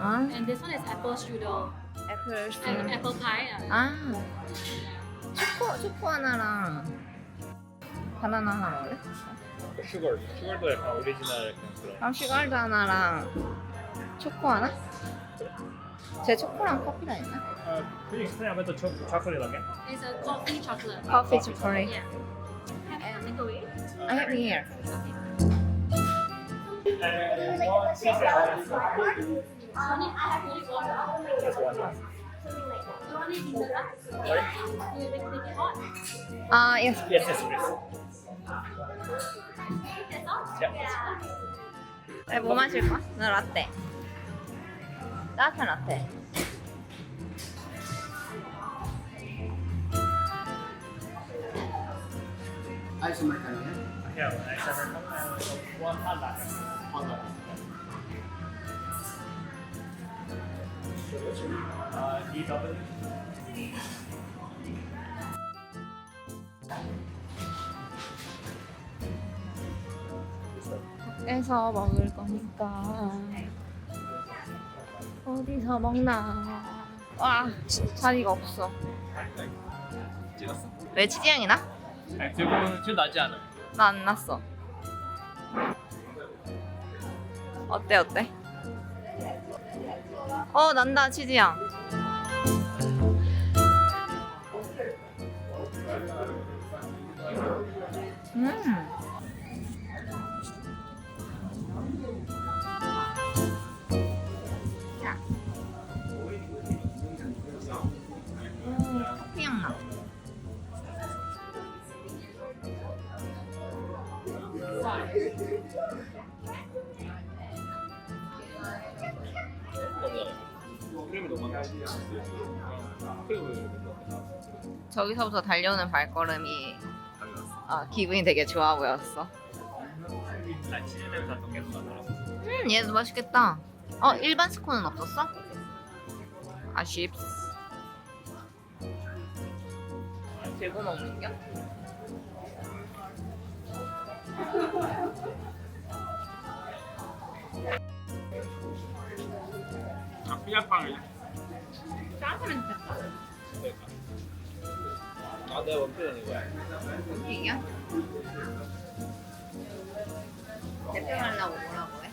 아, and this one is apple strudel 애플 and 슈. apple pie. uh, 아, 초코 초코 하나랑 바나나 하나 먹을래? 슈거 슈거도 약간 오리지널 약간 그런 그럼 슈가드 하나랑 초코 하나? 제 초코랑 커피가 있나? 아, could you explain about the cho- chocolate again? It's a coffee chocolate. 커피 초콜릿. Yeah. Have a takeaway. I have here. Honey, I have only one. That's one. You want it in the cup? You make make it hot. 아, yes. Yes, yes, please. That's all. Yeah. 네, 뭐 마실 거야? 나 라떼. 따뜻한 라떼. Ice Americano, yeah? Yeah, one ice americano and one hot latte. Hot latte. Uh, DW. 밖에서 먹을 거니까 어디서 먹나? 와, 자리가 없어. 찍었어? 왜 치즈향이 나? 아니, 좀 나지 않아. 나 안 났어. 어때 어때? 어 난다 치즈향. 음. 크림이 너무 많아. 크림을 저기서부터 달려오는 발걸음이 아, 기분이 되게 좋아 보였어. 치즈 냄새. 음, 얘도 맛있겠다. 어, 일반 스콘은 없었어? 아쉽. 들고 먹는 겨? 아, 삐약빵을. 짜장면 됐다. 아, 내가 원피는 이거야. 이게? 대표 하려고 뭐라고 해?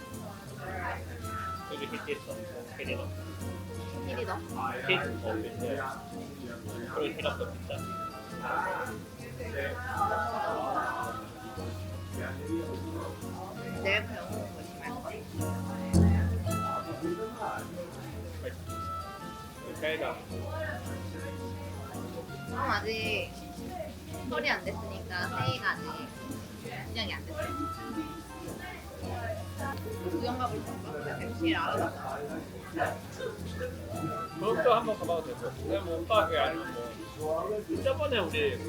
여기 밑에 있어. 캐리 넣어. 일이 더? 핏? 어, 근데. 그리고 히랍도 비싸. 내일 병원 그러니까 형 아직 설이 안 됐으니까 새해가 아직 시작이 안 됐어. 구경 가고 싶었어. MC를 알아봤어. 그것도 한번 가봐도 되고. 그냥 뭐 가게 아니면 뭐. 저번에 우리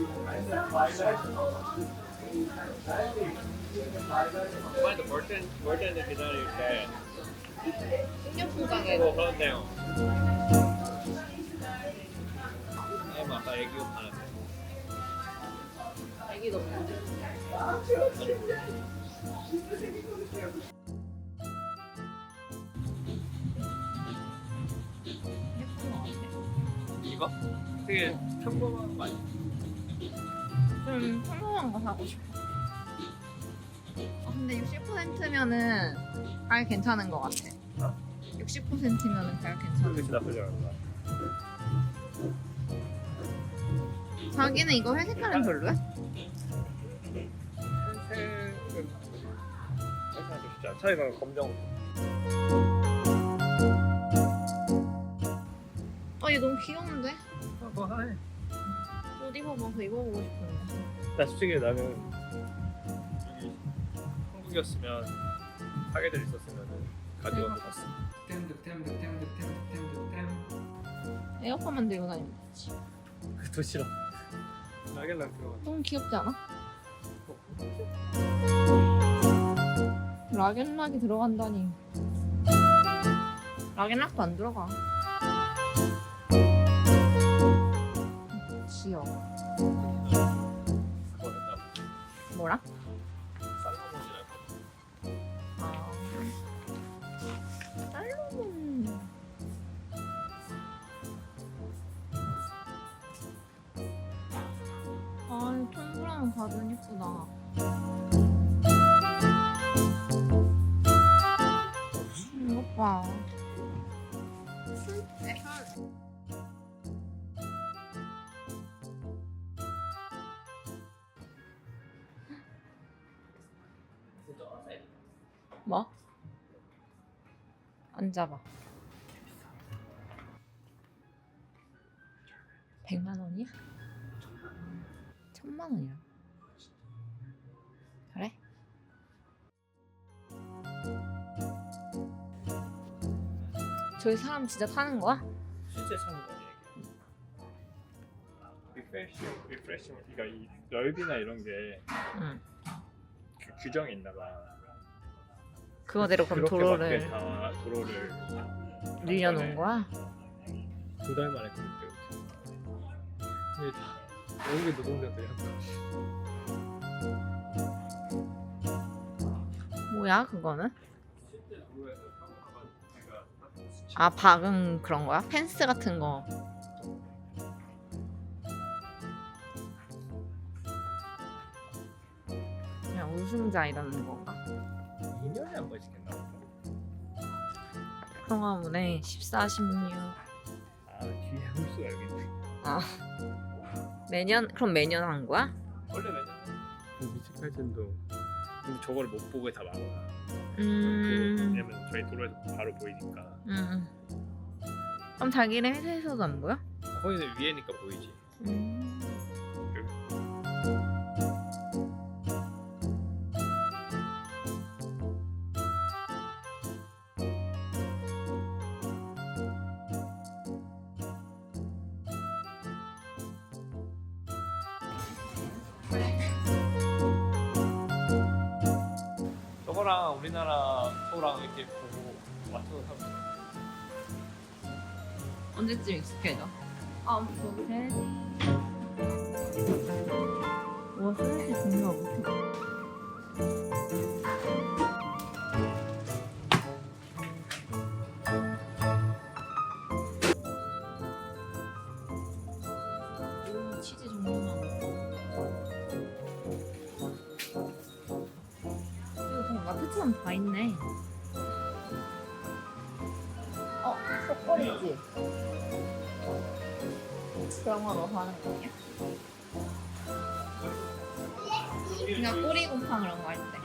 아니 멀땐 멀땐 기다릴 때 식료품 가게 뭐 그런데요. 없는데. 예쁜 거 같아. 이거? 되게 평범한 거 아니야? 좀 평범한 거 사고 싶어. 어, 근데 60%면은 가격 괜찮은 거 같아. 어? 60%면은 가격 괜찮은 그치 나쁘지 않아. 자기는 이거 회색깔은 별로야? 색은 않아. 차이가 검정. 어, 얘 너무 귀여운데? 어, 그거 하네. 옷 입어봐서 입어보고 싶은데. 나 솔직히 나는 여기 한국이었으면 가게들 있었으면 가디건 샀어. 에어컨 만 들고 다니면 되지. 그도 싫어. 들어가. 너무 귀엽지 않아? 락앤락이 들어간다니. 락앤락도 안 들어가. 귀여워. 뭐라? 예쁘다. 음, 이것 봐. 뭐? 앉아봐. 100만 원이야? 천만 원이야. 저기 사람 진짜 타는 거야? 실제 사는 거 아니야 이게? 리프레시 리프레시 그러니까 이 넓이나 이런 게 응. 그 규정이 있나 봐. 그거대로 그럼 그렇게 도로를 다 도로를 늘려놓은 거야? 두달 만에 그렇게 근데 다 외국의 노동자들이 한 거야. 뭐야 그거는? 아 박은 그런 거야? 펜스 같은 거. 그냥 우승자 이러는 건가? 2년에 한 번씩. 그런가 보네. 14, 16. 아 뒤에 홀수가 여기 있네. 매년 그럼 매년 한 거야? 원래 왜냐면 그 미치카이센도 근데 저걸 못 보고 다 막아. 그, 음. 왜냐면 저희 도로에서 바로 보이니까. 음. 그럼 자기네 회사에서도 안 보여? 아, 거기는 위에니까 보이지. 음. 거랑 우리나라 거랑 이렇게 보고 맞춰서 사면 돼. 언제쯤 익숙해져? 아, 소세지. 와, 소세지 종류가 못해. 마트처럼 다 있네. 어, 거 넣어서 하는 거 아니야? 그냥 꼬리 곰팡 그런 거 할 때.